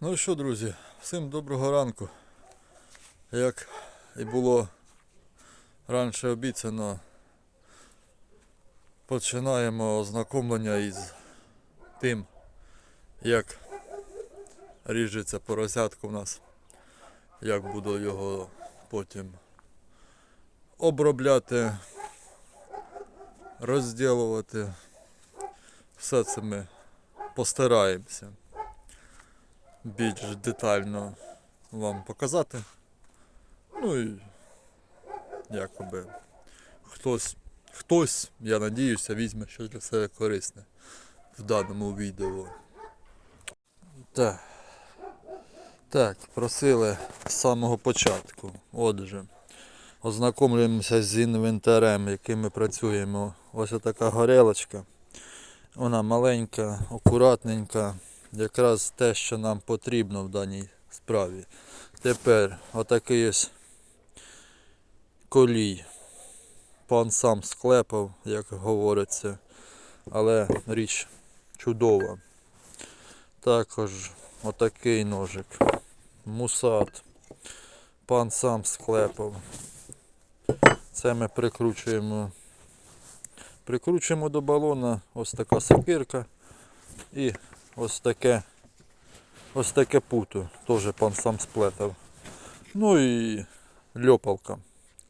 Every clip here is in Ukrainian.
Ну що, друзі, всім доброго ранку. Як і було раніше обіцяно, починаємо ознакомлення із тим, як ріжеться поросятка у нас, як буду його потім обробляти, розділувати. Все це ми постараємося більш детально вам показати. Ну і якоби хтось, хтось, я надіюся, візьме щось для себе корисне в даному відео. Так. Так, просили з самого початку. Отже, ознакомлюємося з інвентарем, яким ми працюємо. Ось така горелочка. Вона маленька, акуратненька, якраз те, що нам потрібно в даній справі. Тепер отакий ось колій. Пан сам склепав, як говориться, але річ чудова. Також отакий ножик. Мусат. Пан сам склепав. Це ми прикручуємо. Прикручуємо до балона ось така сокирка і ось таке ось таке путо. Теж пан сам сплетав. Ну і льопалка.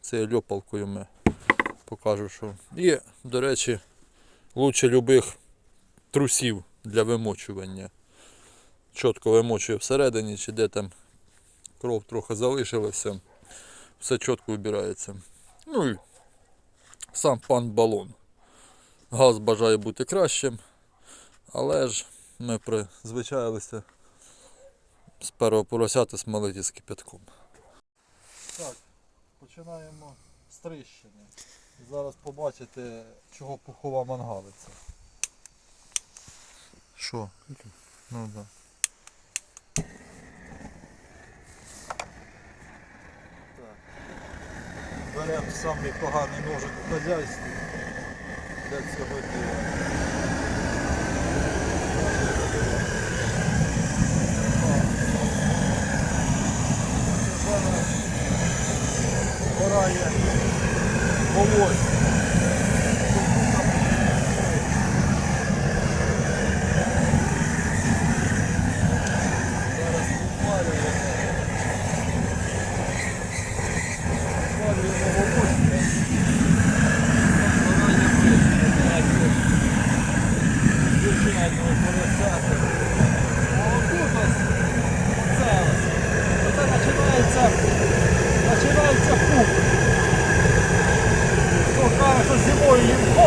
Це льопалкою ми покажу, що. І, до речі, лучше любих трусів для вимочування. Чітко вимочує всередині, чи де там кров трохи залишилася. Все чітко вибирається. Ну і сам пан балон. Газ бажає бути кращим, але ж ми призвичайлися з першого поросяти смалити з кипятком. Так, починаємо з тріщини. Зараз побачите, чого пухова мангалиця. Що? Ну да. Так. Беремо самий поганий ножик у хазяйстві для цього діла. 重い。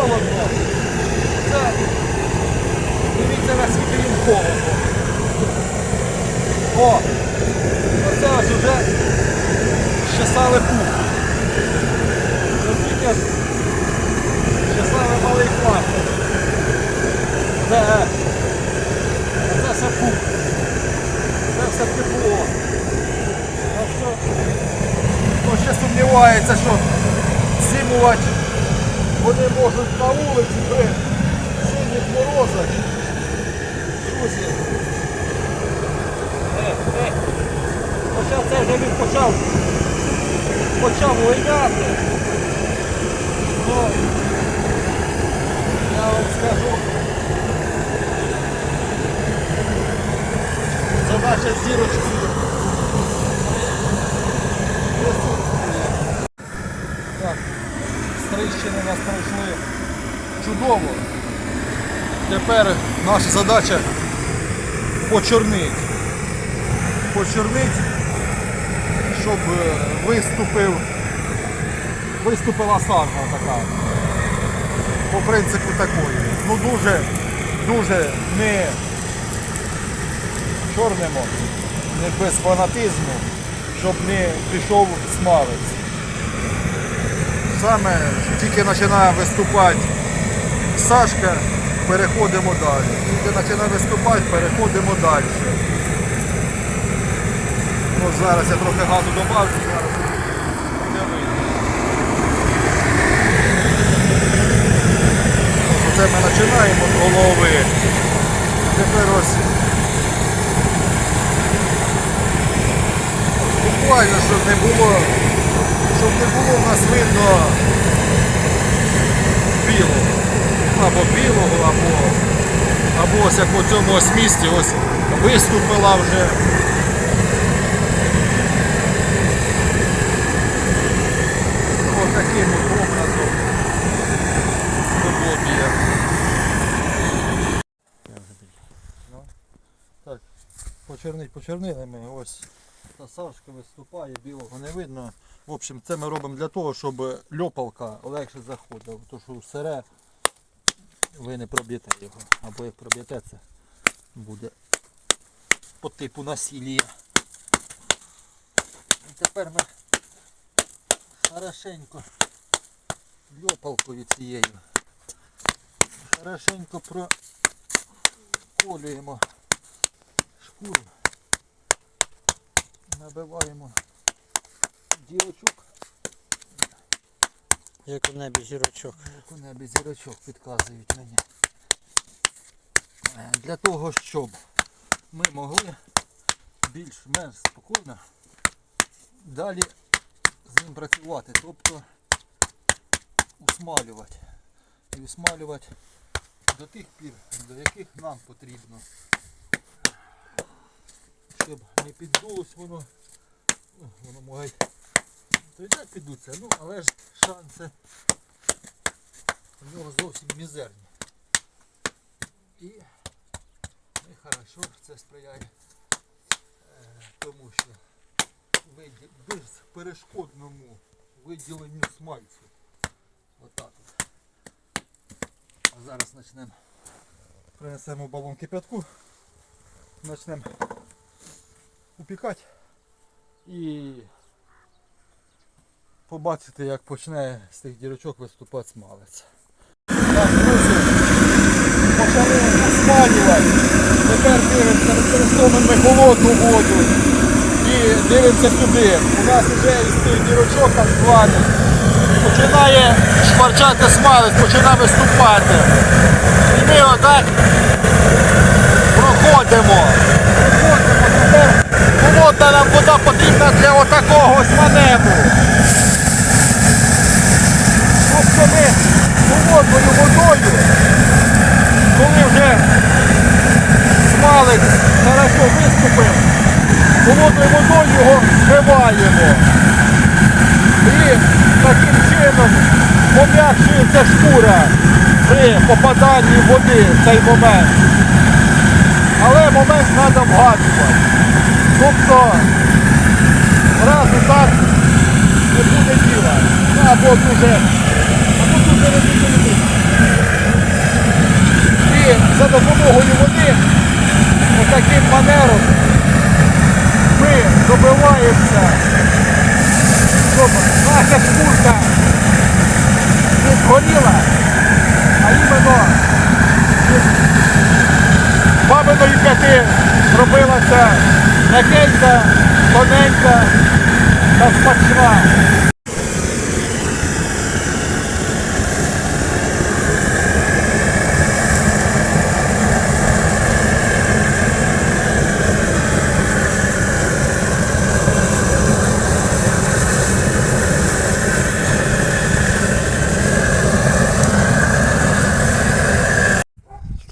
Холодно. Це, дивіться наскільки їм холодно. О! Оце ось уже щесали пух. Наскільки щесали малий клаптик. Це, це все пух. Це все тепло. Так що, хто ще сумнівається, що зимувати вони можуть на вулиці при сильних морозах. Друзі. Е, е. Хоча це вже він почав почав линяти. Ну, я вам скажу. Задача зірочки. Так, стрищини нас пройшли чудово. Тепер наша задача почорнити. Почорнити, щоб е, виступив, виступила сарга така. По принципу такої. Ну дуже, дуже не чорнемо, не без фанатизму, щоб не пішов смалець саме тільки починає виступати Сашка, переходимо далі. Тільки починає виступати, переходимо далі. Ну, Зараз я трохи газу добавлю, зараз не вийде. Це ми починаємо з голови. Тепер ось буквально, щоб не було щоб не було в нас видно білого. Або білого, або, або ось як у цьому ось місці ось виступила вже. Ось таким образом. Подобіє. Так, почернить почернили ми, ось та сашка виступає, білого не видно. В общем, це ми робимо для того, щоб льопалка легше заходила. Тому що сире ви не проб'єте його. Або як проб'єте, це буде по типу насілля. І тепер ми хорошенько льопалкою цією. Хорошенько проколюємо шкуру. Набиваємо дірочок. Як у небі зірочок. Як у небі зірочок підказують мені. Е, Для того, щоб ми могли більш-менш спокійно далі з ним працювати. Тобто усмалювати. І усмалювати до тих пір, до яких нам потрібно. Щоб не піддулось воно. Ну, Воно може то і так підуться, ну але ж шанси у нього зовсім мізерні. І хорошо це сприяє е, тому, що безперешкодному виділенню смальцю. Отак от. А зараз почнемо. Принесемо балон кипятку. Почнемо упікати і побачити, як почне з тих дірочок виступати смалець. Почали осмалювати. Тепер дивимося, використовуємо холодну воду і дивимося сюди. У нас вже із тих дірочок званих починає шкварчати смалець, починає виступати. І ми отак проходимо. Проходимо тепер. Холодна нам вода потрібна для отакого маневру. Ми холодною водою, коли вже смалець хорошо виступив, холодною водою його змиваємо. І таким чином пом'якшується шкура при попаданні води в цей момент. Але момент треба вгадувати. Тобто разу так не буде діла. Або дуже, або дуже не буде йти. І за допомогою води таким манером ми добиваємося, щоб наша шкурка не згоріла, а іменно із бабиної п'яти зробилася м'якенька, тоненька та смачна.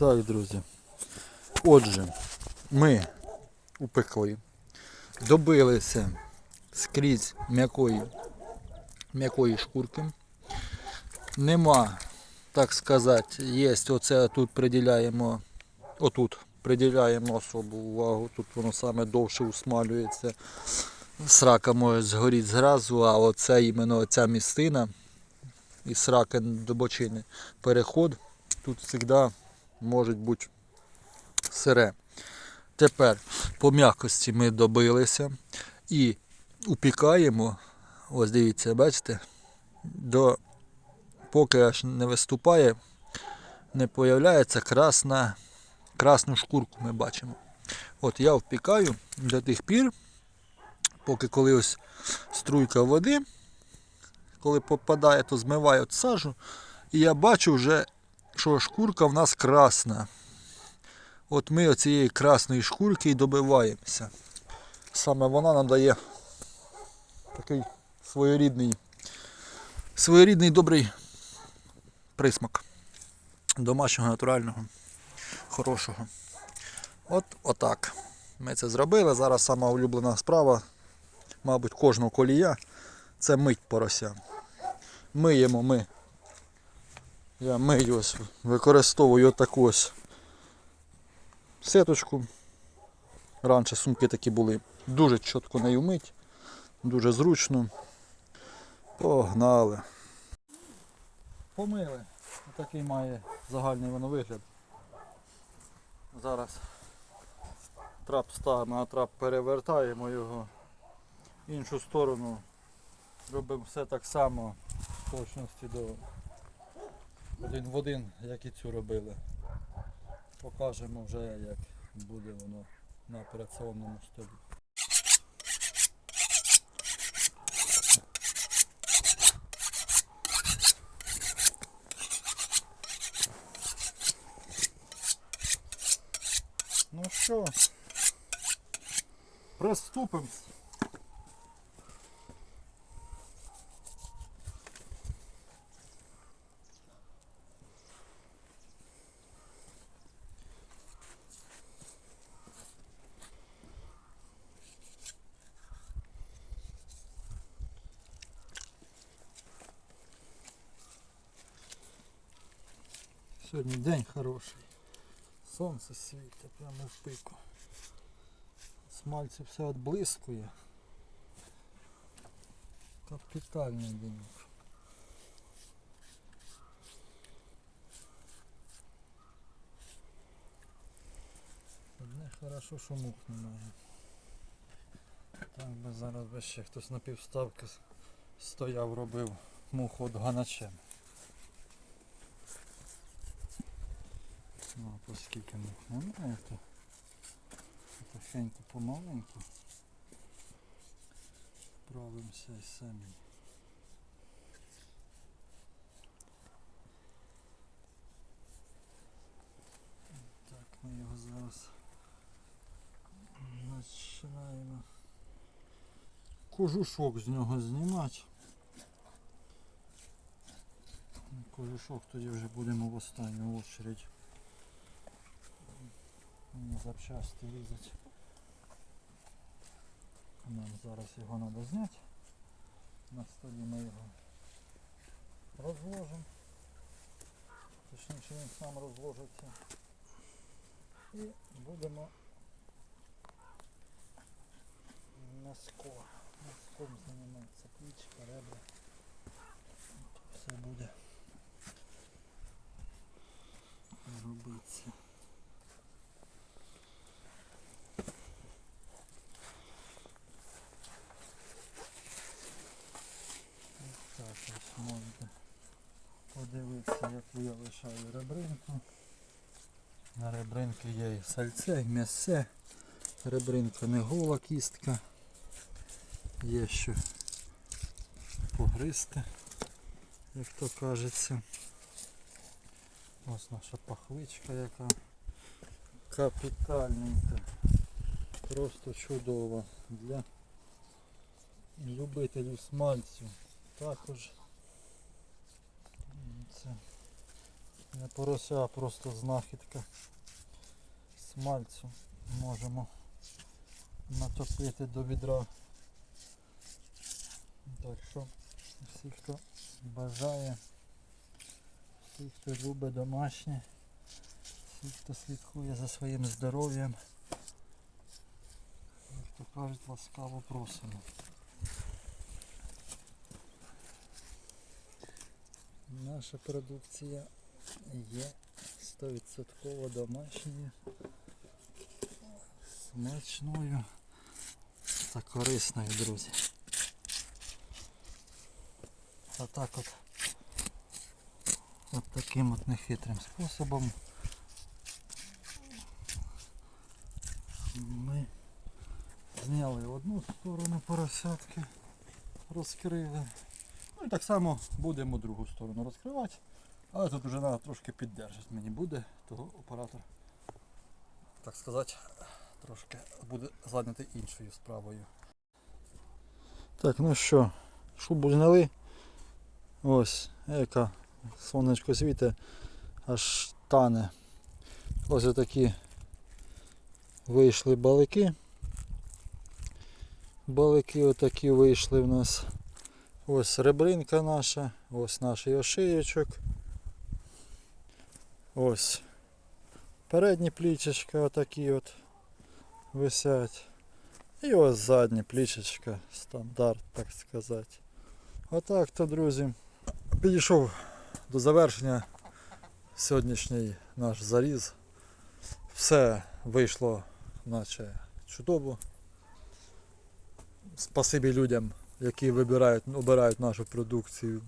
Так, друзі. Отже, ми упекли, добилися скрізь м'якої, м'якої шкурки. Нема, так сказати, є оце тут приділяємо, отут приділяємо особу увагу, тут воно саме довше усмалюється. Срака може згоріти зразу, а оце іменно ця містина із сраки до бочини переход тут завжди може бути сире. Тепер по м'якості ми добилися і упікаємо, ось дивіться, бачите, до, поки аж не виступає, не появляється красна, красну шкурку ми бачимо. От я впікаю до тих пір, поки коли ось струйка води, коли попадає, то змиває от сажу, і я бачу вже, що шкурка в нас красна. От ми оцієї красної шкурки і добиваємося. Саме вона нам дає Такий своєрідний, своєрідний добрий присмак. Домашнього, натурального, хорошого. От отак. Ми це зробили. Зараз сама улюблена справа, мабуть, кожного колія це мить порося. Миємо ми. Я мию ось, використовую таку ось сеточку. Раніше сумки такі були. Дуже чітко нею мить, дуже зручно. Погнали. Помили. Такий має загальний воно вигляд. Зараз трап ставимо, а трап перевертаємо його в іншу сторону. Робимо все так само в точності до один в один, як і цю робили. Покажемо вже, як буде воно на операційному столі. Ну що, приступимо. Сьогодні день хороший. Сонце світить прямо в пику. Смальці все отблискує. Капітальний день. Одне хорошо, що мух немає. Так би зараз би ще хтось на півставки стояв, робив муху от ганачем. Ну, а поскільки мух немає, то тихенько помаленьку справимося і самі. Так, ми його зараз починаємо кожушок з нього знімати. Кожушок тоді вже будемо в останню очередь на запчасти різати. Нам зараз його треба зняти. На столі ми його розложимо. Точніше він сам розложиться. І будемо носком. Носком займатися плічка, ребра. Все буде робитися. Так, ось можете подивитися, яку я лишаю ребринку. На ребринки є і сальце, і м'ясе. Ребринка не гола кістка. Є що погризти, як то кажеться. Ось наша пахвичка яка капітальненька. Просто чудова для любителів смальцю. Також це не порося, а просто знахідка смальцю. Можемо натопити до відра. Так що всі, хто бажає, всі, хто любить домашнє, всі, хто слідкує за своїм здоров'ям, як то кажуть, ласкаво просимо. Наша продукція є 100% домашньою, смачною та корисною, друзі. Отак от, от таким от нехитрим способом ми зняли одну сторону поросятки, розкрили. Ну і так само будемо другу сторону розкривати. Але тут вже треба трошки піддержати мені буде, того оператор, так сказати, трошки буде зайнятий іншою справою. Так, ну що, шубу зняли. Ось, яка сонечко світе, аж тане. Ось отакі вийшли балики. Балики отакі вийшли в нас. Ось ребринка наша, ось наш ошиєчок. Ось передні плічечка отакі от висять. І ось задні плічечка, стандарт, так сказати. Отак то, друзі. Підійшов до завершення сьогоднішній наш заріз. Все вийшло, наче чудово. Спасибі людям, які вибирають, обирають нашу продукцію,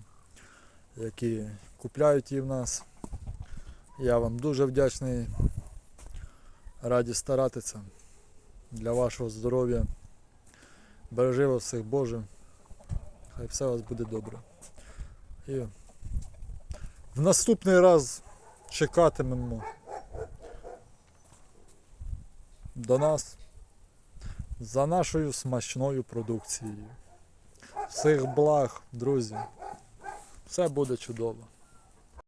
які купляють її в нас. Я вам дуже вдячний. Раді старатися для вашого здоров'я. Бережи вас всіх Боже. Хай все у вас буде добре. І в наступний раз чекатимемо до нас за нашою смачною продукцією. Всіх благ, друзі. Все буде чудово.